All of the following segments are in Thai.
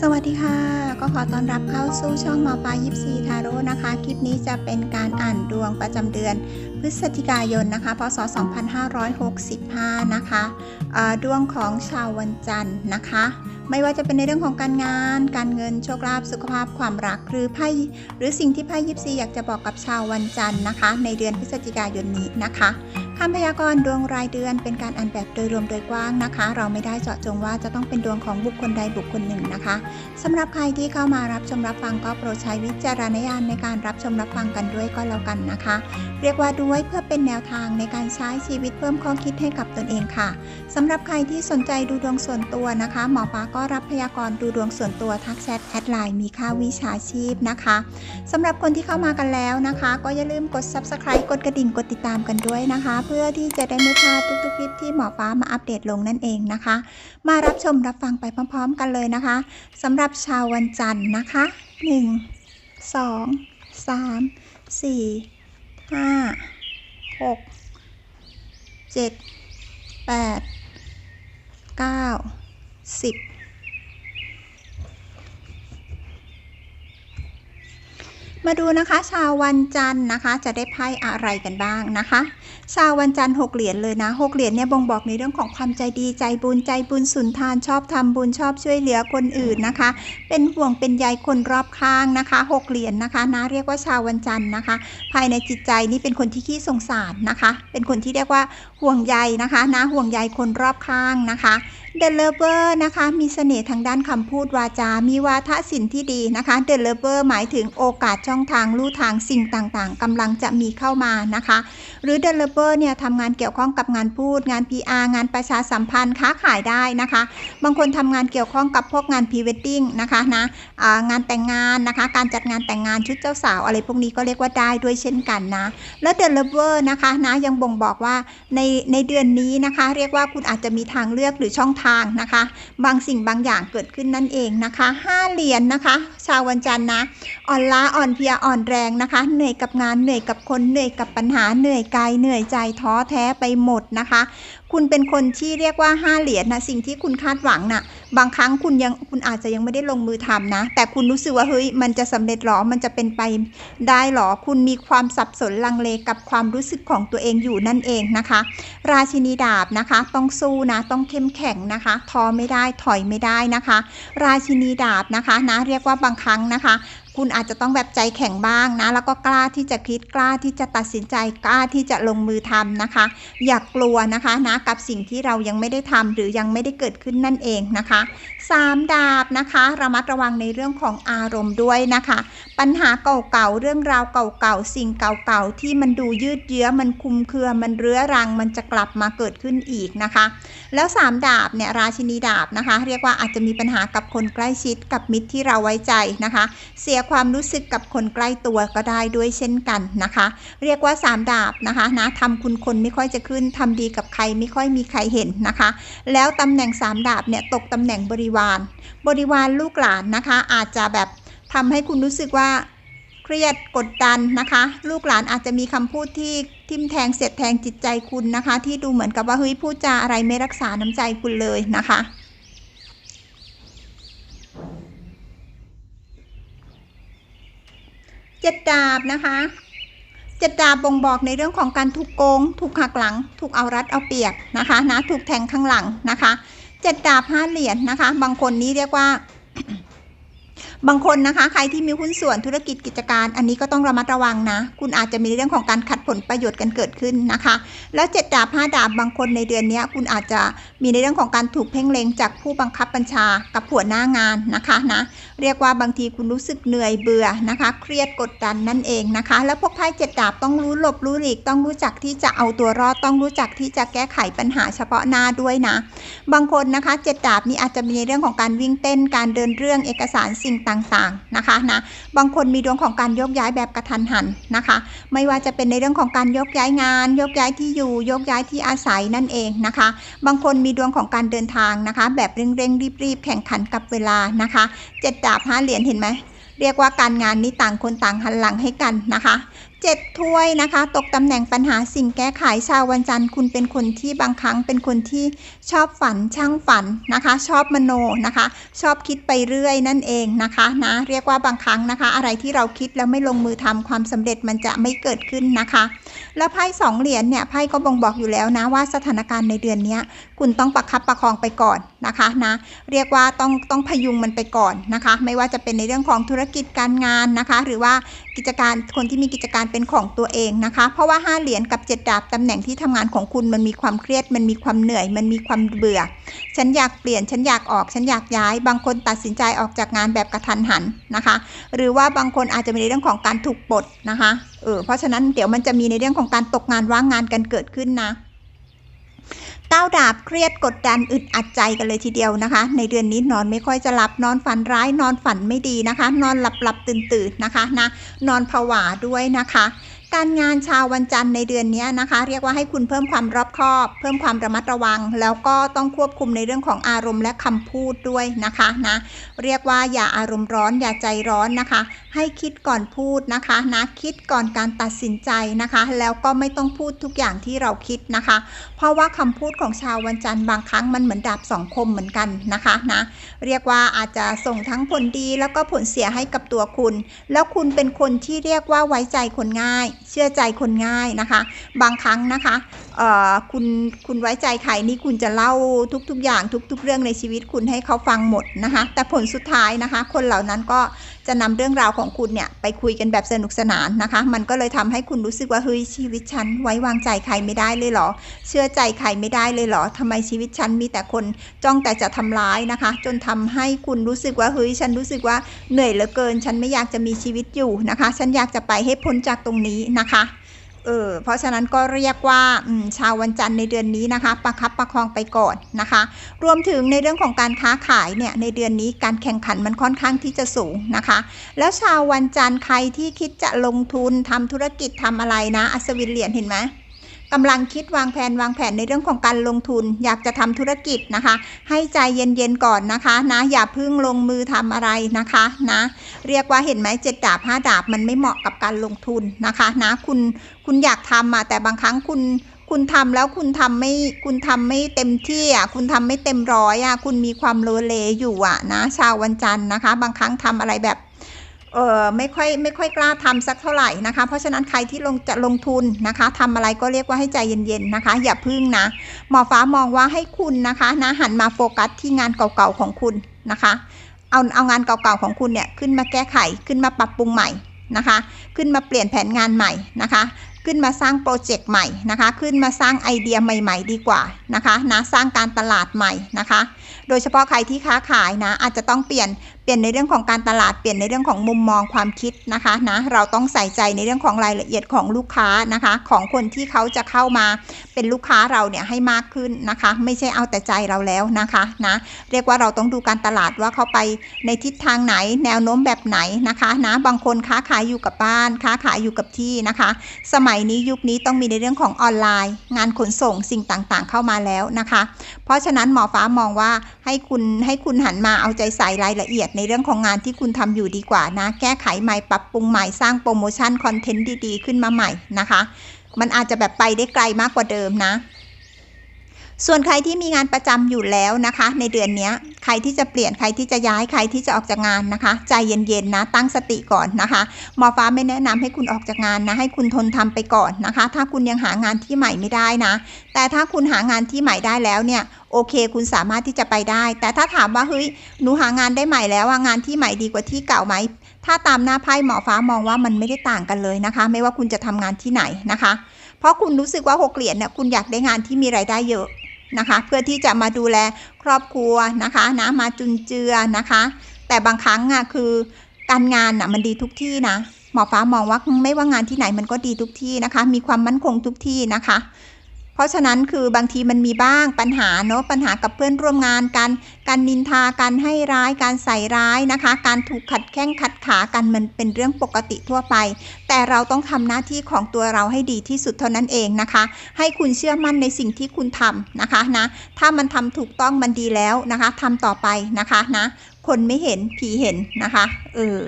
สวัสดีค่ะ ก็ขอต้อนรับเข้าสู่ช่องหมอปลายิปซีทาโร่นะคะ คลิปนี้จะเป็นการอ่านดวงประจำเดือน พฤศจิกายนนะคะ พศ 2565 นะคะเอ่อดวงของชาววันจันทร์นะคะ ไม่ว่าจะเป็นในเรื่องของการงาน การเงินโชคลาภสุขภาพความรักหรือไพ่หรือสิ่งที่ไพ่ยิปซีอยากจะบอกกับชาววันจันทร์นะคะ ในเดือนพฤศจิกายนนี้นะคะ คำพยากรณ์ดวงรายเดือนเป็นการอ่านแบบโดยรวมโดยกว้างนะคะ เราไม่ได้เจาะจงว่าจะต้องเป็นดวงของบุคคลใดบุคคลหนึ่งนะคะสำหรับใครที่เข้ามารับชมรับฟังก็โปรดใช้วิจารณญาณในการรับชมรับฟังกันด้วยก็แล้วกันนะคะ เรียกว่าด้วยเพื่อเป็นแนวทางในการใช้ชีวิตเพิ่มข้อคิดให้กับตนเองค่ะสำหรับใครที่สนใจดูดวงส่วนตัวนะคะหมอปลาก็รับพยากรณ์ดูดวงส่วนตัวทักแชทแอดไลน์มีค่าวิชาชีพนะคะสำหรับคนที่เข้ามากันแล้วนะคะ ก็อย่าลืมกด subscribe กดกระดิ่งกดติดตามกันด้วยนะคะพื่อที่จะได้ไม่พลาดทุกๆคลิปที่หมอปลามาอัปเดตลงนั่นเองนะคะ มารับชมรับฟังไปพร้อม ๆ กันเลยนะคะสำหรับชาววันจันทร์นะคะ 1 2 3 4 5 6 7 8 9 10 มาดูนะคะ ชาววันจันทร์นะคะ จะได้ไพ่อะไรกันบ้างนะคะ ชาววันจันทร์หกเหรียญเลยนะหกเหรียญเนี่ยบ่งบอกในเรื่องของความใจดีใจบุญใจบุญสุนทานชอบทำบุญชอบช่วยเหลือคนอื่นนะคะ เป็นห่วงเป็นใยคนรอบข้างนะคะหกเหรียญนะคะนะเรียกว่าชาววันจันทร์นะคะ ภายในจิตใจนี่เป็นคนที่ขี้สงสารนะคะ เป็นคนที่เรียกว่าห่วงใยนะคะนะห่วงใยคนรอบข้างนะคะ The Lover นะคะมีเสน่ห์ทางด้านคำพูดวาจา มีวาทศิลป์ที่ดีนะคะ The Lover หมายถึงโอกาสช่องทางลู่ทางสิ่งต่างๆกำลังจะมีเข้ามานะคะ หรือ The Lover เนี่ยทำงานเกี่ยวข้องกับงานพูด งาน PR งานประชาสัมพันธ์ค้าขายได้นะคะ บางคนทำงานเกี่ยวข้องกับพวกงาน Pre Wedding นะคะนะงานแต่งงานนะคะ การจัดงานแต่งงานชุดเจ้าสาว อะไรพวกนี้ก็เรียกว่าได้ด้วยเช่นกันนะแล้ว The Lover นะคะนะยังบ่งบอกว่าในในเดือนนี้นะคะ เรียกว่าคุณอาจจะมีทางเลือกหรือช่องทางนะคะ บางสิ่งบางอย่างเกิดขึ้นนั่นเองนะคะห้าเหรียญนนะคะ ชาววันจันทร์นะอ่อนล้าอ่อนเพลียอ่อนแรงนะคะ เหนื่อยกับงานเหนื่อยกับคนเหนื่อยกับปัญหาเหนื่อยกายเหนื่อยใจท้อแท้ไปหมดนะคะ คุณเป็นคนที่เรียกว่าห้าเหรียญนะสิ่งที่คุณคาดหวังน่ะบางครั้งคุณยังคุณอาจจะยังไม่ได้ลงมือทำนะ แต่คุณรู้สึกว่าเฮ้ยมันจะสำเร็จหรอมันจะเป็นไปได้หรอ คุณมีความสับสนลังเลกับความรู้สึกของตัวเองอยู่นั่นเองนะคะ ราชินีดาบนะคะ ต้องสู้นะต้องเข้มแข็งนะคะท้อไม่ได้ถอยไม่ได้นะคะ ราชินีดาบนะคะนะเรียกว่าบางครั้งนะคะ คุณอาจจะต้องแบบใจแข็งบ้างนะ แล้วก็กล้าที่จะคิดกล้าที่จะตัดสินใจกล้าที่จะลงมือทำนะคะ อย่ากลัวนะคะนะกับสิ่งที่เรายังไม่ได้ทำหรือยังไม่ได้เกิดขึ้นนั่นเองนะคะสามดาบนะคะระมัดระวังในเรื่องของอารมณ์ด้วยนะคะ ปัญหาเก่าๆเรื่องราวเก่าๆสิ่งเก่าๆที่มันดูยืดเยื้อมันคุมเครือมันเรื้อรังมันจะกลับมาเกิดขึ้นอีกนะคะ แล้วสามดาบเนี่ยราชินีดาบนะคะ เรียกว่าอาจจะมีปัญหากับคนใกล้ชิดกับมิตรที่เราไว้ใจนะคะ เสียความรู้สึกกับคนใกล้ตัวก็ได้ด้วยเช่นกันนะคะ เรียกว่าสามดาบนะคะนะทำคุณคนไม่ค่อยจะขึ้นทำดีกับใครไม่ค่อยมีใครเห็นนะคะ แล้วตำแหน่งสามดาบเนี่ยตกตำแหน่งบริวาร บริวารลูกหลานนะคะ อาจจะแบบทำให้คุณรู้สึกว่า เครียดกดดันนะคะ ลูกหลานอาจจะมีคำพูดที่ทิมแทงเสียดแทงจิตใจคุณนะคะ ที่ดูเหมือนกับว่าเฮ้ยพูดจาอะไรไม่รักษาน้ำใจคุณเลยนะคะเจ็ดดาบนะคะเจ็ดดาบบ่งบอกในเรื่องของการถูกโกง ถูกหักหลัง ถูกเอารัดเอาเปรียบนะคะนะถูกแทงข้างหลังนะคะเจ็ดดาบห้าเหรียญนะคะ บางคนนี้เรียกว่า บางคนนะคะ ใครที่มีหุ้นส่วนธุรกิจกิจการ อันนี้ก็ต้องระมัดระวังนะ คุณอาจจะมีเรื่องของการขัดผลประโยชน์กันเกิดขึ้นนะคะ แล้วเจ็ดดาบห้าดาบบางคนในเดือนนี้คุณอาจจะ มีในเรื่องของการถูกเพ่งเล็งจากผู้บังคับบัญชากับหัวหน้างานนะคะนะเรียกว่าบางทีคุณรู้สึกเหนื่อยเบื่อนะคะ เครียดกดดันนั่นเองนะคะ แล้วพวกไพ่เจ็ดดาบต้องรู้หลบรู้หลีกต้องรู้จักที่จะเอาตัวรอดต้องรู้จักที่จะแก้ไขปัญหาเฉพาะหน้าด้วยนะ บางคนนะคะเจ็ดดาบนี่อาจจะมีเรื่องของการวิ่งเต้นการเดินเรื่องเอกสารสิ่งต่างๆนะคะนะบางคนมีดวงของการยกย้ายแบบกระทันหันนะคะ ไม่ว่าจะเป็นในเรื่องของการยกย้ายงาน ยกย้ายที่อยู่ ยกย้ายที่อาศัยนั่นเองนะคะ บางคนมีดวงของการเดินทางนะคะ แบบเร่งๆรีบๆแข่งขันกับเวลานะคะเจ็ดดาบห้าเหรียญเห็นไหมเรียกว่าการงานนี้ต่างคนต่างหันหลังให้กันนะคะเจ็ดถ้วยนะคะ ตกตำแหน่งปัญหาสิ่งแก้ไขชาววันจันทร์คุณเป็นคนที่บางครั้งเป็นคนที่ชอบฝันช่างฝันนะคะ ชอบมโนนะคะ ชอบคิดไปเรื่อยนั่นเองนะคะนะเรียกว่าบางครั้งนะคะ อะไรที่เราคิดแล้วไม่ลงมือทำความสำเร็จมันจะไม่เกิดขึ้นนะคะ แล้วไพ่สองเหรียญเนี่ยไพ่ก็บ่งบอกอยู่แล้วนะว่าสถานการณ์ในเดือนนี้ คุณต้องประคับประคองไปก่อนนะคะนะเรียกว่าต้องต้องพยุงมันไปก่อนนะคะ ไม่ว่าจะเป็นในเรื่องของธุรกิจการงานนะคะ หรือว่ากิจการคนที่มีกิจการเป็นของตัวเองนะคะ เพราะว่าห้าเหรียญกับเจ็ดดาบตำแหน่งที่ทำงานของคุณมันมีความเครียด มันมีความเหนื่อย มันมีความเบื่อ ฉันอยากเปลี่ยน ฉันอยากออก ฉันอยากย้าย บางคนตัดสินใจออกจากงานแบบกระทันหันนะคะ หรือว่าบางคนอาจจะมีในเรื่องของการถูกปลดนะคะ เออ เพราะฉะนั้นเดี๋ยวมันจะมีในเรื่องของการตกงานว่างงานกันเกิดขึ้นนะ ก้าวดาบเครียดกดดันอึดอัดใจกันเลยทีเดียวนะคะ ในเดือนนี้นอนไม่ค่อยจะหลับนอนฝันร้ายนอนฝันไม่ดีนะคะ นอนหลับหลับตื่นตื่นนะคะนะนอนผวาด้วยนะคะ การงานชาววันจันทร์ในเดือนนี้นะคะ เรียกว่าให้คุณเพิ่มความรอบคอบ เพิ่มความระมัดระวัง แล้วก็ต้องควบคุมในเรื่องของอารมณ์และคำพูดด้วยนะคะนะ เรียกว่าอย่าอารมณ์ร้อนอย่าใจร้อนนะคะ ให้คิดก่อนพูดนะคะนะคิดก่อนการตัดสินใจนะคะ แล้วก็ไม่ต้องพูดทุกอย่างที่เราคิดนะคะ เพราะว่าคำพูดของชาววันจันทร์บางครั้งมันเหมือนดาบสองคมเหมือนกันนะคะนะเรียกว่าอาจจะส่งทั้งผลดีแล้วก็ผลเสียให้กับตัวคุณ แล้วคุณเป็นคนที่เรียกว่าไว้ใจคนง่าย เชื่อใจคนง่ายนะคะ บางครั้งนะคะเออคุณคุณไว้ใจใครนี่คุณจะเล่าทุกๆ อย่างทุก ๆ เรื่องในชีวิตคุณให้เขาฟังหมดนะคะ แต่ผลสุดท้ายนะคะ คนเหล่านั้นก็จะนำเรื่องราวของคุณเนี่ยไปคุยกันแบบสนุกสนานนะคะ มันก็เลยทำให้คุณรู้สึกว่าเฮ้ยชีวิตฉันไว้วางใจใครไม่ได้เลยเหรอ เชื่อใจใครไม่ได้เลยเหรอทำไมชีวิตฉันมีแต่คนจ้องแต่จะทำร้ายนะคะ จนทำให้คุณรู้สึกว่าเฮ้ยฉันรู้สึกว่าเหนื่อยเหลือเกิน ฉันไม่อยากจะมีชีวิตอยู่นะคะ ฉันอยากจะไปให้พ้นจากตรงนี้นะคะ เออเพราะฉะนั้นก็เรียกว่าชาววันจันทร์ในเดือนนี้นะคะ ประคับประคองไปก่อนนะคะ รวมถึงในเรื่องของการค้าขายเนี่ยในเดือนนี้การแข่งขันมันค่อนข้างที่จะสูงนะคะ แล้วชาววันจันทร์ใครที่คิดจะลงทุนทำธุรกิจทำอะไรนะ อัศวินเหรียญเห็นไหม กำลังคิดวางแผนวางแผนในเรื่องของการลงทุน อยากจะทำธุรกิจนะคะ ให้ใจเย็นๆก่อนนะคะนะอย่าพิ่งลงมือทำอะไรนะคะนะเรียกว่าเห็นไหมเจ็ดดาบห้าดาบมันไม่เหมาะกับการลงทุนนะคะนะคุณคุณอยากทำมาแต่บางครั้งคุณคุณทำแล้วคุณทำไม่คุณทำไม่เต็มที่อะคุณทำไม่เต็มร้อยอะคุณมีความโลเลอยู่อะนะชาววันจันทร์นะคะ บางครั้งทำอะไรแบบ เออไม่ค่อยไม่ค่อยกล้าทำสักเท่าไหร่นะคะ เพราะฉะนั้นใครที่ลงจะลงทุนนะคะทำอะไรก็เรียกว่าให้ใจเย็นๆนะคะ อย่าพึ่งนะหมอฟ้ามองว่าให้คุณนะคะนะหันมาโฟกัสที่งานเก่าๆของคุณนะคะ เอาเอางานเก่าๆของคุณเนี่ยขึ้นมาแก้ไขขึ้นมาปรับปรุงใหม่นะคะ ขึ้นมาเปลี่ยนแผนงานใหม่นะคะขึ้นมาสร้างโปรเจกต์ใหม่นะคะ ขึ้นมาสร้างไอเดียใหม่ ๆ ดีกว่านะคะนะสร้างการตลาดใหม่นะคะ โดยเฉพาะใครที่ค้าขายนะอาจจะต้องเปลี่ยน เปลี่ยนในเรื่องของการตลาดเปลี่ยนในเรื่องของมุมมองความคิดนะคะนะเราต้องใส่ใจในเรื่องของรายละเอียดของลูกค้านะคะ ของคนที่เขาจะเข้ามาเป็นลูกค้าเราเนี่ยให้มากขึ้นนะคะ ไม่ใช่เอาแต่ใจเราแล้วนะคะนะเรียกว่าเราต้องดูการตลาดว่าเขาไปในทิศทางไหน แนวโน้มแบบไหนนะคะนะบางคนค้าขายอยู่กับบ้าน ค้าขายอยู่กับที่นะคะ สมัยนี้ยุคนี้ต้องมีในเรื่องของออนไลน์ งานขนส่งสิ่งต่างๆ เข้ามาแล้วนะคะ เพราะฉะนั้นหมอฟ้ามองว่าให้คุณให้คุณหันมาเอาใจใส่รายละเอียดในเรื่องของงานที่คุณทำอยู่ดีกว่านะ แก้ไขใหม่ปรับปรุงใหม่สร้างโปรโมชั่นคอนเทนต์ดีๆ ขึ้นมาใหม่นะคะ มันอาจจะแบบไปได้ไกลมากกว่าเดิมนะ ส่วนใครที่มีงานประจำอยู่แล้วนะคะ ในเดือนนี้ใครที่จะเปลี่ยนใครที่จะย้ายใครที่จะออกจากงานนะคะ ใจเย็นๆนะ ตั้งสติก่อนนะคะหมอฟ้าไม่แนะนำให้คุณออกจากงานนะ ให้คุณทนทำไปก่อนนะคะ ถ้าคุณยังหางานที่ใหม่ไม่ได้นะ แต่ถ้าคุณหางานที่ใหม่ได้แล้วเนี่ยโอเค คุณสามารถที่จะไปได้ แต่ถ้าถามว่าเฮ้ยหนูหางานได้ใหม่แล้วงานที่ใหม่ดีกว่าที่เก่าไหมถ้าตามหน้าไพ่หมอฟ้ามองว่ามันไม่ได้ต่างกันเลยนะคะ ไม่ว่าคุณจะทำงานที่ไหนนะคะ เพราะคุณรู้สึกว่าหกเหรียญเนี่ยคุณอยากได้งานที่มีรายได้เยอะ นะคะ เพื่อที่จะมาดูแลครอบครัวนะคะนะมาจุนเจือนะคะ แต่บางครั้งอะคือการงานอะมันดีทุกที่นะหมอฟ้ามองว่าไม่ว่างานที่ไหนมันก็ดีทุกที่นะคะ มีความมั่นคงทุกที่นะคะ เพราะฉะนั้นคือบางทีมันมีบ้างปัญหาเนาะปัญหากับเพื่อนร่วมงานการการนินทาการให้ร้ายการใส่ร้ายนะคะ การถูกขัดแข้งขัดขากันมันเป็นเรื่องปกติทั่วไป แต่เราต้องทำหน้าที่ของตัวเราให้ดีที่สุดเท่านั้นเองนะคะ ให้คุณเชื่อมั่นในสิ่งที่คุณทำนะคะนะถ้ามันทำถูกต้องมันดีแล้วนะคะทำต่อไปนะคะนะคนไม่เห็นผีเห็นนะคะเออ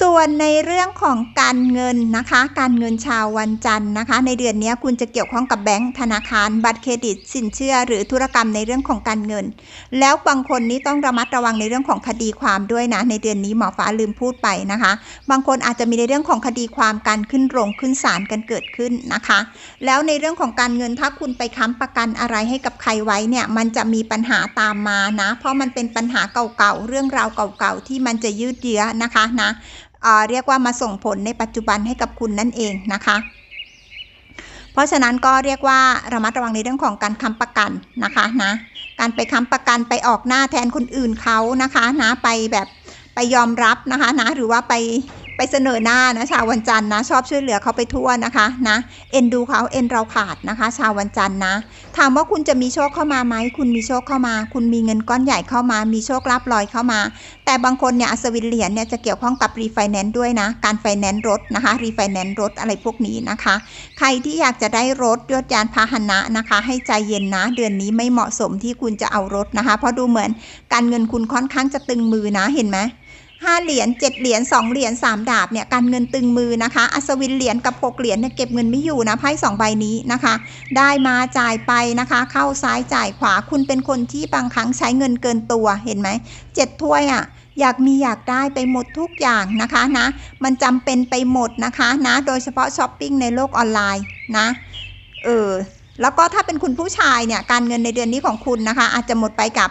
ส่วนในเรื่องของการเงินนะคะ การเงินชาววันจันทร์นะคะ ในเดือนนี้คุณจะเกี่ยวข้องกับแบงก์ธนาคาร บัตรเครดิต สินเชื่อ หรือธุรกรรมในเรื่องของการเงิน แล้วบางคนนี้ต้องระมัดระวังในเรื่องของคดีความด้วยนะ ในเดือนนี้หมอฟ้าลืมพูดไปนะคะ บางคนอาจจะมีในเรื่องของคดีความการขึ้นโรงขึ้นศาลกันเกิดขึ้นนะคะ แล้วในเรื่องของการเงินถ้าคุณไปค้ำประกันอะไรให้กับใครไว้เนี่ยมันจะมีปัญหาตามมานะ เพราะมันเป็นปัญหาเก่าๆเรื่องราวเก่าๆที่มันจะยืดเยื้อนะคะนะ เรียกว่ามาส่งผลในปัจจุบันให้กับคุณนั่นเองนะคะ เพราะฉะนั้นก็เรียกว่าระมัดระวังในเรื่องของการค้ำประกันนะคะนะการไปค้ำประกันไปออกหน้าแทนคนอื่นเขานะคะนะไปแบบไปยอมรับนะคะนะหรือว่าไป ไปเสนอหน้านะชาววันจันทร์นะ ชอบช่วยเหลือเขาไปทั่วนะคะนะเอ็นดูเขาเอ็นเราขาดนะคะ ชาววันจันทร์นะ ถามว่าคุณจะมีโชคเข้ามาไหมคุณมีโชคเข้ามา คุณมีเงินก้อนใหญ่เข้ามา มีโชคลาภลอยเข้ามา แต่บางคนเนี่ยอัศวินเหรียญเนี่ยจะเกี่ยวข้องกับรีไฟแนนซ์ด้วยนะ การไฟแนนซ์รถนะคะรีไฟแนนซ์รถอะไรพวกนี้นะคะ ใครที่อยากจะได้รถยศยานพาหนะนะคะ ให้ใจเย็นนะ เดือนนี้ไม่เหมาะสมที่คุณจะเอารถนะคะ เพราะดูเหมือนการเงินคุณค่อนข้างจะตึงมือนะเห็นไหม ห้าเหรียญเจ็ดเหรียญสองเหรียญสามดาบเนี่ยการเงินตึงมือนะคะ อัศวินเหรียญกับหกเหรียญเนี่ยเก็บเงินไม่อยู่นะไพ่สองใบนี้นะคะ ได้มาจ่ายไปนะคะ เข้าซ้ายจ่ายขวาคุณเป็นคนที่บางครั้งใช้เงินเกินตัวเห็นไหมเจ็ดถ้วยอะ่ะอยากมีอยากได้ไปหมดทุกอย่างนะคะนะ มันจำเป็นไปหมดนะคะนะ โดยเฉพาะช้อปปิ้งในโลกออนไลน์นะ เออ แล้วก็ถ้าเป็นคุณผู้ชายเนี่ย การเงินในเดือนนี้ของคุณนะคะ อาจจะหมดไปกับ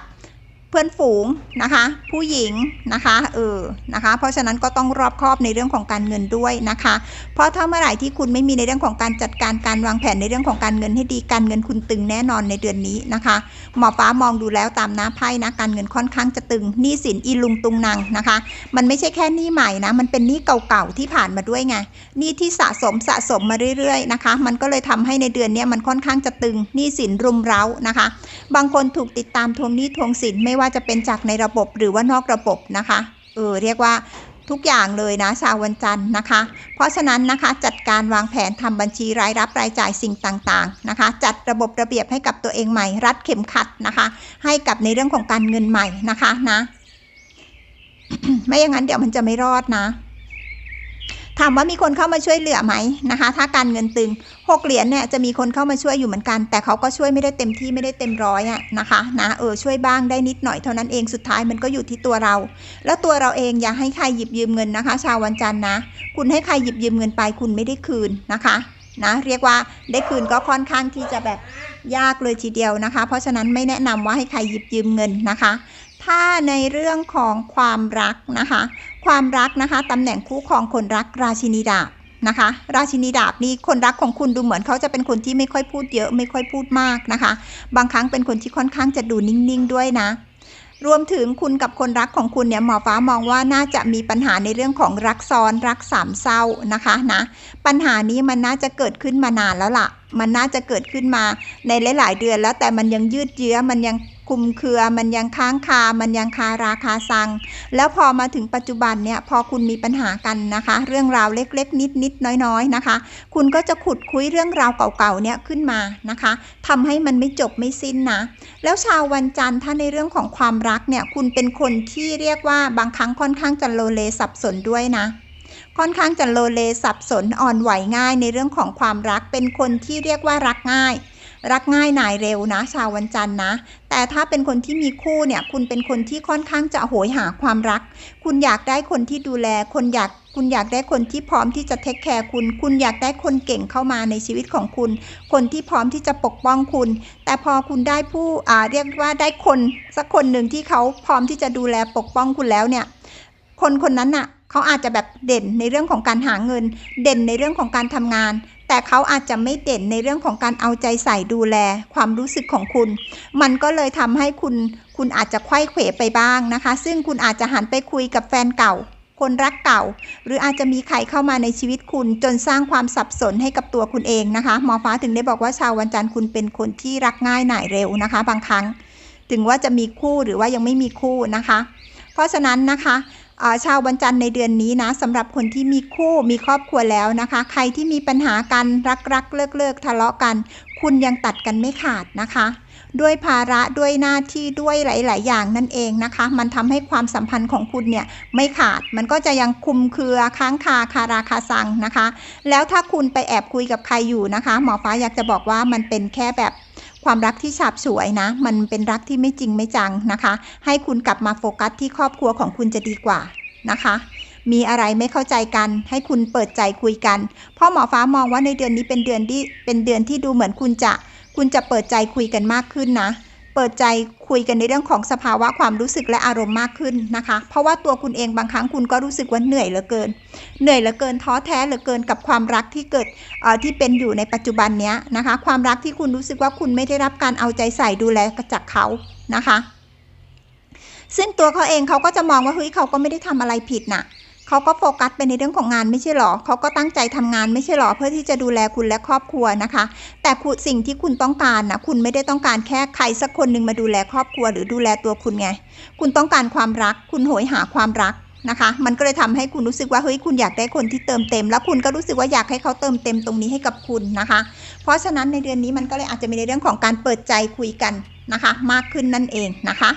เพื่อนฝูงนะคะ ผู้หญิงนะคะเออนะคะ เพราะฉะนั้นก็ต้องรอบคอบในเรื่องของการเงินด้วยนะคะ เพราะถ้าเมื่อไหร่ที่คุณไม่มีในเรื่องของการจัดการการวางแผนในเรื่องของการเงินให้ดีการเงินคุณตึงแน่นอนในเดือนนี้นะคะหมอฟ้ามองดูแล้วตามหน้าไพ่นะการเงินค่อนข้างจะตึงหนี้สินอีลุงตุงนางนะคะ มันไม่ใช่แค่หนี้ใหม่นะมันเป็นหนี้เก่าๆที่ผ่านมาด้วยไงหนี้ที่สะสมสะสมมาเรื่อยๆนะคะ มันก็เลยทำให้ในเดือนนี้มันค่อนข้างจะตึงหนี้สินรุมเร้านะคะ บางคนถูกติดตามทวงหนี้ทวงสินไม่ว่าจะเป็นจากในระบบหรือว่านอกระบบนะคะ เออเรียกว่าทุกอย่างเลยนะชาววันจันทร์นะคะ เพราะฉะนั้นนะคะจัดการวางแผนทำบัญชีรายรับรายจ่ายสิ่งต่างๆนะคะ จัดระบบระเบียบให้กับตัวเองใหม่ รัดเข็มขัดนะคะ ให้กับในเรื่องของการเงินใหม่นะคะนะ ไม่อย่างนั้นเดี๋ยวมันจะไม่รอดนะ ถามว่ามีคนเข้ามาช่วยเหลือไหมนะคะ ถ้าการเงินตึงหกเหรียญเนี่ยจะมีคนเข้ามาช่วยอยู่เหมือนกัน แต่เขาก็ช่วยไม่ได้เต็มที่ไม่ได้เต็มร้อยอะนะคะนะเออช่วยบ้างได้นิดหน่อยเท่านั้นเองสุดท้ายมันก็อยู่ที่ตัวเรา แล้วตัวเราเองอย่าให้ใครหยิบยืมเงินนะคะ ชาววันจันทร์นะ คุณให้ใครหยิบยืมเงินไปคุณไม่ได้คืนนะคะนะเรียกว่าได้คืนก็ค่อนข้างที่จะแบบยากเลยทีเดียวนะคะ เพราะฉะนั้นไม่แนะนำว่าให้ใครหยิบยืมเงินนะคะ ถ้าในเรื่องของความรักนะคะ ความรักนะคะตำแหน่งคู่ครองคนรักราชินีดาบนะคะ ราชินีดาบนี่คนรักของคุณดูเหมือนเขาจะเป็นคนที่ไม่ค่อยพูดเยอะไม่ค่อยพูดมากนะคะ บางครั้งเป็นคนที่ค่อนข้างจะดูนิ่งๆด้วยนะ รวมถึงคุณกับคนรักของคุณเนี่ยหมอฟ้ามองว่าน่าจะมีปัญหาในเรื่องของรักซ้อนรักสามเศร้านะคะนะปัญหานี้มันน่าจะเกิดขึ้นมานานแล้วล่ะ มันน่าจะเกิดขึ้นมาในหลาย ๆ เดือนแล้วแต่มันยังยืดเยื้อ มันยังคุมเครือ มันยังค้างคา มันยังคาราคาซัง แล้วพอมาถึงปัจจุบันเนี่ย พอคุณมีปัญหากันนะคะ เรื่องราวเล็ก ๆ นิด ๆ น้อย ๆ นะคะ คุณก็จะขุดคุยเรื่องราวเก่า ๆ เนี่ยขึ้นมานะคะทำให้มันไม่จบไม่สิ้นนะ แล้วชาววันจันทร์ถ้าในเรื่องของความรักเนี่ย คุณเป็นคนที่เรียกว่าบางครั้งค่อนข้างจะโลเลสับสนด้วยนะ ค่อนข้างจะโลเลสับสนอ่อนไหวง่ายในเรื่องของความรักเป็นคนที่เรียกว่ารักง่าย รักง่ายนายเร็วนะ ชาววันจันทร์นะ แต่ถ้าเป็นคนที่มีคู่เนี่ยคุณเป็นคนที่ค่อนข้างจะโหยหาความรัก คุณอยากได้คนที่ดูแล คนอยากคุณอยากได้คนที่พร้อมที่จะเทคแคร์คุณ คุณอยากได้คนเก่งเข้ามาในชีวิตของคุณ คนที่พร้อมที่จะปกป้องคุณ แต่พอคุณได้ผู้อ่าเรียกว่าได้คนสักคนหนึ่งที่เขาพร้อมที่จะดูแลปกป้องคุณแล้วเนี่ย คนคนนั้นน่ะ เขาอาจจะแบบเด่นในเรื่องของการหาเงิน เด่นในเรื่องของการทำงาน แต่เขาอาจจะไม่เด่นในเรื่องของการเอาใจใส่ดูแลความรู้สึกของคุณ มันก็เลยทำให้คุณคุณอาจจะไข้เขวไปบ้างนะคะ ซึ่งคุณอาจจะหันไปคุยกับแฟนเก่า คนรักเก่า หรืออาจจะมีใครเข้ามาในชีวิตคุณ จนสร้างความสับสนให้กับตัวคุณเองนะคะหมอฟ้าถึงได้บอกว่าชาววันจันทร์คุณเป็นคนที่รักง่ายหน่ายเร็วนะคะ บางครั้ง ถึงว่าจะมีคู่หรือว่ายังไม่มีคู่นะคะ เพราะฉะนั้นนะคะ ชาววันจันทร์ในเดือนนี้นะสำหรับคนที่มีคู่มีครอบครัวแล้วนะคะ ใครที่มีปัญหากันรักรักเลิกเลิกทะเลาะกัน คุณยังตัดกันไม่ขาดนะคะ ด้วยภาระด้วยหน้าที่ด้วยหลาย ๆ อย่างนั่นเองนะคะ มันทำให้ความสัมพันธ์ของคุณเนี่ยไม่ขาดมันก็จะยังคุมเครือค้างคาคาราคาซังนะคะ แล้วถ้าคุณไปแอบคุยกับใครอยู่นะคะ หมอฟ้าอยากจะบอกว่ามันเป็นแค่แบบ ความรักที่ฉาบฉวยนะ มันเป็นรักที่ไม่จริงไม่จังนะคะ ให้คุณกลับมาโฟกัสที่ครอบครัวของคุณจะดีกว่านะคะ มีอะไรไม่เข้าใจกัน ให้คุณเปิดใจคุยกัน เพราะหมอฟ้ามองว่าในเดือนนี้เป็นเดือนที่เป็นเดือนที่ดูเหมือนคุณจะ คุณจะเปิดใจคุยกันมากขึ้นนะ เปิดใจคุยกันในเรื่องของสภาวะความรู้สึกและอารมณ์มากขึ้นนะคะ เพราะว่าตัวคุณเองบางครั้งคุณก็รู้สึกว่าเหนื่อยเหลือเกิน เหนื่อยเหลือเกินท้อแท้เหลือเกินกับความรักที่เกิดที่เป็นอยู่ในปัจจุบันเนี้ยนะคะ ความรักที่คุณรู้สึกว่าคุณไม่ได้รับการเอาใจใส่ดูแลจากเขานะคะ ซึ่งตัวเขาเองเขาก็จะมองว่าเฮ้ยเขาก็ไม่ได้ทำอะไรผิดน่ะ เขาก็โฟกัสไปในเรื่องของงานไม่ใช่หรอเขาก็ตั้งใจทำงานไม่ใช่หรอเพื่อที่จะดูแลคุณและครอบครัวนะคะ แต่คุณสิ่งที่คุณต้องการนะคุณไม่ได้ต้องการแค่ใครสักคนหนึ่งมาดูแลครอบครัวหรือดูแลตัวคุณไง คุณต้องการความรัก คุณโหยหาความรักนะคะ มันก็เลยทำให้คุณรู้สึกว่าเฮ้ยคุณอยากได้คนที่เติมเต็ม แล้วคุณก็รู้สึกว่าอยากให้เขาเติมเต็มตรงนี้ให้กับคุณนะคะ เพราะฉะนั้นในเดือนนี้มันก็เลยอาจจะมีในเรื่องของการเปิดใจคุยกันนะคะ มากขึ้นนั่นเองนะคะ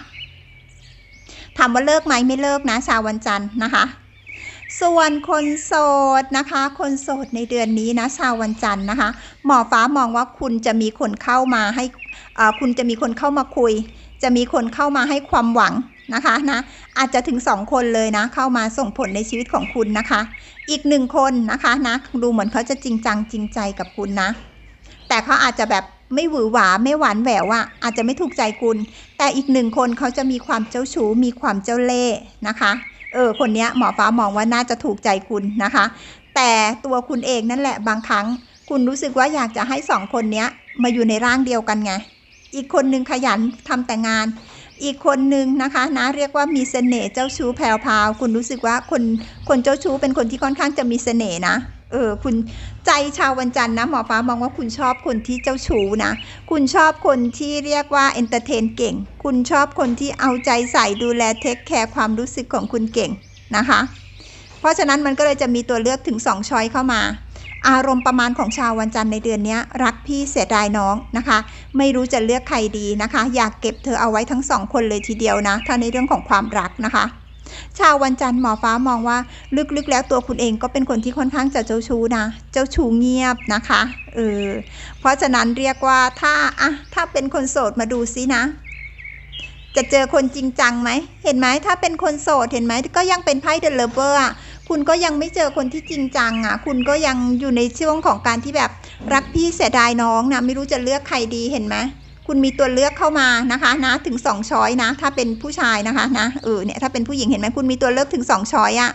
ถามว่าเลิกไหมไม่เลิกนะชาววันจันทร์นะคะ ส่วนคนโสดนะคะ คนโสดในเดือนนี้นะชาววันจันทร์นะคะ หมอฟ้ามองว่าคุณจะมีคนเข้ามาให้คุณจะมีคนเข้ามาคุย จะมีคนเข้ามาให้ความหวังนะคะนะอาจจะถึงสองคนเลยนะ เข้ามาส่งผลในชีวิตของคุณนะคะ อีกหนึ่งคนนะคะนะดูเหมือนเขาจะจริงจังจริงใจกับคุณนะ แต่เขาอาจจะแบบไม่หวือหวาไม่หวานแหววอะอาจจะไม่ถูกใจคุณ แต่อีกหนึ่งคนเขาจะมีความเจ้าชู้มีความเจ้าเล่ห์นะคะ เออคนเนี้ยหมอฟ้ามองว่าน่าจะถูกใจคุณนะคะ แต่ตัวคุณเองนั่นแหละบางครั้ง คุณรู้สึกว่าอยากจะให้สองคนเนี้ยมาอยู่ในร่างเดียวกันไงอีกคนนึงขยันทำแต่งาน อีกคนนึงนะคะนะเรียกว่ามีเสน่ห์เจ้าชู้แพรวพาวคุณรู้สึกว่าคนคนเจ้าชู้เป็นคนที่ค่อนข้างจะมีเสน่ห์นะเออคุณ ใจชาววันจันทร์นะหมอฟ้ามองว่าคุณชอบคนที่เจ้าชู้นะ คุณชอบคนที่เรียกว่าเอนเตอร์เทนเก่ง คุณชอบคนที่เอาใจใส่ดูแลเทคแคร์ความรู้สึกของคุณเก่งนะคะ เพราะฉะนั้นมันก็เลยจะมีตัวเลือกถึง 2 ช้อยเข้ามา อารมณ์ประมาณของชาววันจันทร์ในเดือนนี้รักพี่เสียดายน้องนะคะ ไม่รู้จะเลือกใครดีนะคะ อยากเก็บเธอเอาไว้ทั้งสองคนเลยทีเดียวนะ ถ้าในเรื่องของความรักนะคะ ชาววันจันทร์หมอฟ้ามองว่าลึกๆ แล้วตัวคุณเองก็เป็นคนที่ค่อนข้างจะเจ้าชู้นะ เจ้าชู้เงียบนะคะเออเพราะฉะนั้นเรียกว่าถ้าอะถ้าเป็นคนโสดมาดูซินะ จะเจอคนจริงจังไหมเห็นไหมถ้าเป็นคนโสดเห็นไหมก็ยังเป็นไพ่เดลเวอร์อะคุณก็ยังไม่เจอคนที่จริงจังอะ คุณก็ยังอยู่ในช่วงของการที่แบบรักพี่เสียดายน้องนะไม่รู้จะเลือกใครดีเห็นไหม คุณมีตัวเลือกเข้ามานะคะนะถึงสองช้อยนะ ถ้าเป็นผู้ชายนะคะนะเออเนี่ยถ้าเป็นผู้หญิงเห็นไหมคุณมีตัวเลือกถึงสองช้อยอะ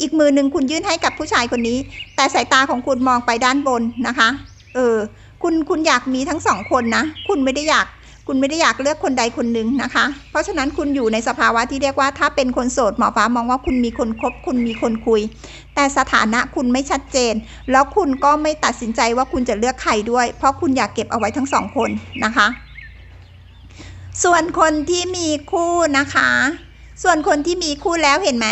อีกมือหนึ่งคุณยื่นให้กับผู้ชายคนนี้ แต่สายตาของคุณมองไปด้านบนนะคะ เออ คุณคุณอยากมีทั้งสองคนนะ คุณไม่ได้อยาก คุณไม่ได้อยากเลือกคนใดคนหนึ่งนะคะ เพราะฉะนั้นคุณอยู่ในสภาวะที่เรียกว่าถ้าเป็นคนโสดหมอฟ้ามองว่าคุณมีคนคบคุณมีคนคุย แต่สถานะคุณไม่ชัดเจน แล้วคุณก็ไม่ตัดสินใจว่าคุณจะเลือกใครด้วย เพราะคุณอยากเก็บเอาไว้ทั้งสองคนนะคะ ส่วนคนที่มีคู่นะคะ ส่วนคนที่มีคู่แล้วเห็นไหม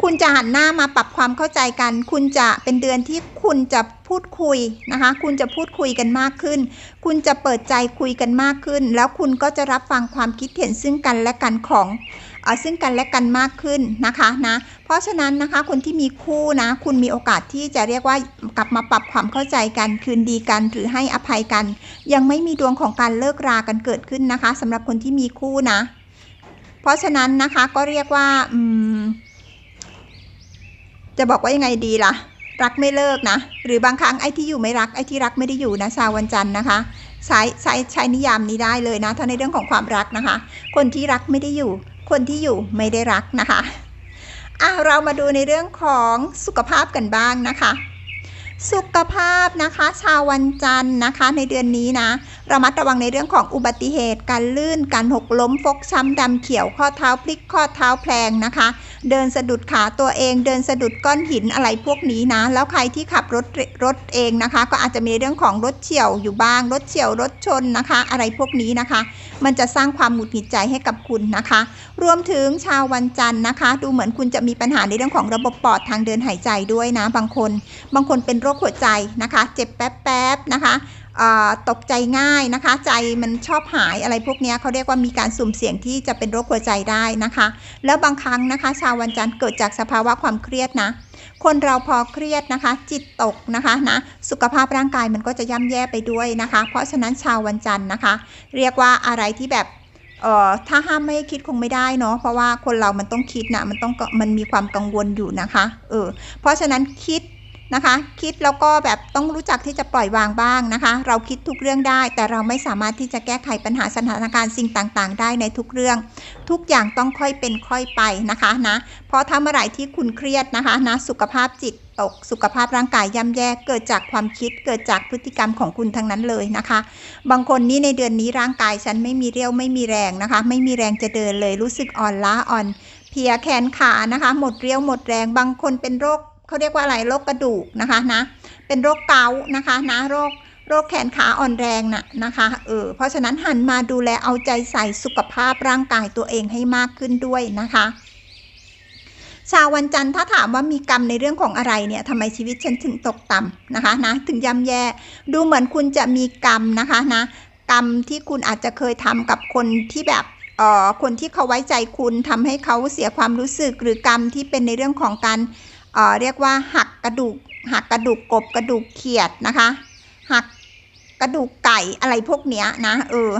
คุณจะหันหน้ามาปรับความเข้าใจกัน คุณจะเป็นเดือนที่คุณจะพูดคุยนะคะ คุณจะพูดคุยกันมากขึ้น คุณจะเปิดใจคุยกันมากขึ้น แล้วคุณก็จะรับฟังความคิดเห็นซึ่งกันและกันของซึ่งกันและกันมากขึ้นนะคะนะ เพราะฉะนั้นนะคะคนที่มีคู่นะ คุณมีโอกาสที่จะเรียกว่ากลับมาปรับความเข้าใจกัน คืนดีกันหรือให้อภัยกัน ยังไม่มีดวงของการเลิกรากันเกิดขึ้นนะคะสำหรับคนที่มีคู่นะ เพราะฉะนั้นนะคะก็เรียกว่าอืม จะบอกว่ายังไงดีล่ะ รักไม่เลิกนะ หรือบางครั้งไอ้ที่อยู่ไม่รักไอ้ที่รักไม่ได้อยู่นะชาววันจันทร์นะคะใช้ใช้ใช้นิยามนี้ได้เลยนะถ้าในเรื่องของความรักนะคะ คนที่รักไม่ได้อยู่ คนที่อยู่ไม่ได้รักนะคะอะเรามาดูในเรื่องของสุขภาพกันบ้างนะคะ สุขภาพนะคะ ชาววันจันทร์นะคะ ในเดือนนี้นะ ระมัดระวังในเรื่องของอุบัติเหตุ การลื่น การหกล้มฟกช้ำดำเขียวข้อเท้าพลิกข้อเท้าแพลงนะคะ เดินสะดุดขาตัวเอง เดินสะดุดก้อนหินอะไรพวกนี้นะ แล้วใครที่ขับรถรถเองนะคะ ก็อาจจะมีเรื่องของรถเฉี่ยวอยู่บ้าง รถเฉี่ยวรถชนนะคะ อะไรพวกนี้นะคะ มันจะสร้างความหงุดหงิดใจให้กับคุณนะคะ รวมถึงชาววันจันทร์นะคะ ดูเหมือนคุณจะมีปัญหาในเรื่องของระบบปอดทางเดินหายใจด้วยนะ บางคน บางคนเป็นโรคหัวใจนะคะ เจ็บแป๊บๆนะคะ ตกใจง่ายนะคะ ใจมันชอบหายอะไรพวกนี้เขาเรียกว่ามีการสุ่มเสี่ยงที่จะเป็นโรคหัวใจได้นะคะ แล้วบางครั้งนะคะ ชาววันจันทร์เกิดจากสภาวะความเครียดนะคนเราพอเครียดนะคะ จิตตกนะคะนะสุขภาพร่างกายมันก็จะย่ำแย่ไปด้วยนะคะ เพราะฉะนั้นชาววันจันทร์นะคะ เรียกว่าอะไรที่แบบเอ่อถ้าห้ามไม่คิดคงไม่ได้เนาะเพราะว่าคนเรามันต้องคิดนะมันต้องมันมีความกังวลอยู่นะคะเออเพราะฉะนั้นคิด นะคะ คิดแล้วก็แบบต้องรู้จักที่จะปล่อยวางบ้างนะคะ เราคิดทุกเรื่องได้ แต่เราไม่สามารถที่จะแก้ไขปัญหาสถานการณ์สิ่งต่างๆ ได้ในทุกเรื่อง ทุกอย่างต้องค่อยเป็นค่อยไปนะคะนะเพราะถ้าเมื่อไหร่ที่คุณเครียดนะคะนะสุขภาพจิตตกสุขภาพร่างกายย่ำแย่เกิดจากความคิดเกิดจากพฤติกรรมของคุณทั้งนั้นเลยนะคะ บางคนนี่ในเดือนนี้ร่างกายฉันไม่มีเรี่ยวไม่มีแรงนะคะ ไม่มีแรงจะเดินเลยรู้สึกอ่อนล้าอ่อนเพียแขนขานะคะ หมดเรี่ยวหมดแรงบางคนเป็นโรค เขาเรียกว่าอะไรโรคกระดูกนะคะนะเป็นโรคเกาต์นะคะนะโรคโรคแขนขาอ่อนแรงน่ะนะคะเออเพราะฉะนั้นหันมาดูแลเอาใจใส่สุขภาพร่างกายตัวเองให้มากขึ้นด้วยนะคะชาววันจันทร์ถ้าถามว่ามีกรรมในเรื่องของอะไรเนี่ยทำไมชีวิตฉันถึงตกต่ำนะคะนะถึงย่ำแย่ดูเหมือนคุณจะมีกรรมนะคะนะกรรมที่คุณอาจจะเคยทำกับคนที่แบบเอ่อคนที่เขาไว้ใจคุณทำให้เขาเสียความรู้สึกหรือกรรมที่เป็นในเรื่องของการ เออเรียกว่าหักกระดูกหักกระดูกกบกระดูกเขียดนะคะ หักกระดูกไก่อะไรพวกเนี้ยนะเออ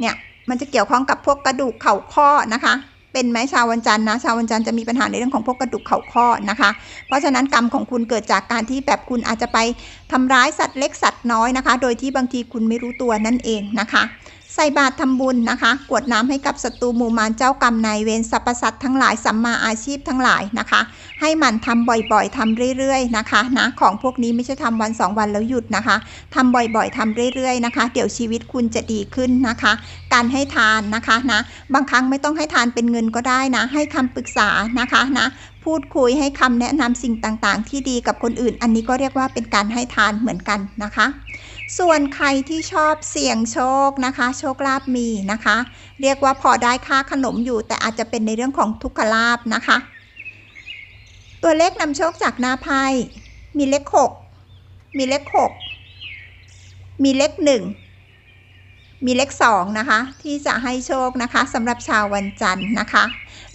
เนี่ยมันจะเกี่ยวข้องกับพวกกระดูกเข่าข้อนะคะ เป็นไหมชาววันจันทร์นะชาววันจันทร์จะมีปัญหาในเรื่องของพวกกระดูกเข่าข้อนะคะ เพราะฉะนั้นกรรมของคุณเกิดจากการที่แบบคุณอาจจะไปทำร้ายสัตว์เล็กสัตว์น้อยนะคะ โดยที่บางทีคุณไม่รู้ตัวนั่นเองนะคะ ใส่บาตรทำบุญนะคะ กวดน้ำให้กับศัตรูหมู่มารเจ้ากรรมนายเวรสรรพสัตว์ทั้งหลายสัมมาอาชีพทั้งหลายนะคะ ให้มันทำบ่อยๆทำเรื่อยๆนะคะนะของพวกนี้ไม่ใช่ทำวัน 2 วันแล้วหยุดนะคะทำบ่อยๆทำเรื่อยๆนะคะ เดี๋ยวชีวิตคุณจะดีขึ้นนะคะ การให้ทานนะคะนะบางครั้งไม่ต้องให้ทานเป็นเงินก็ได้นะ ให้คำปรึกษานะคะนะพูดคุยให้คำแนะนำสิ่งต่างๆ ที่ดีกับคนอื่น อันนี้ก็เรียกว่าเป็นการให้ทานเหมือนกันนะคะ ส่วนใครที่ชอบเสี่ยงโชคนะคะ โชคลาภมีนะคะ เรียกว่าพอได้ค่าขนมอยู่ แต่อาจจะเป็นในเรื่องของทุกขลาภนะคะ ตัวเลขนำโชคจากหน้าไพ่มีเลขหกมีเลขหกมีเลขหนึ่ง มีเลขสองนะคะ ที่จะให้โชคนะคะสำหรับชาววันจันทร์นะคะ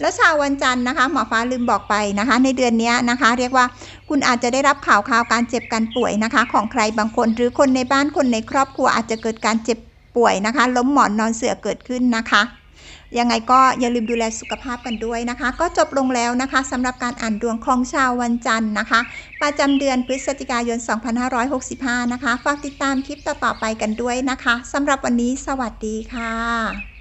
แล้วชาววันจันทร์นะคะหมอฟ้าลืมบอกไปนะคะ ในเดือนนี้นะคะ เรียกว่าคุณอาจจะได้รับข่าวข่าวการเจ็บการป่วยนะคะ ของใครบางคน หรือคนในบ้านคนในครอบครัวอาจจะเกิดการเจ็บป่วยนะคะ ล้มหมอนนอนเสือเกิดขึ้นนะคะ ยังไงก็อย่าลืมดูแลสุขภาพกันด้วยนะคะ ก็จบลงแล้วนะคะสำหรับการอ่านดวงของชาววันจันทร์นะคะ ประจำเดือนพฤศจิกายน 2565 นะคะ ฝากติดตามคลิปต่อๆไปกันด้วยนะคะสำหรับวันนี้สวัสดีค่ะ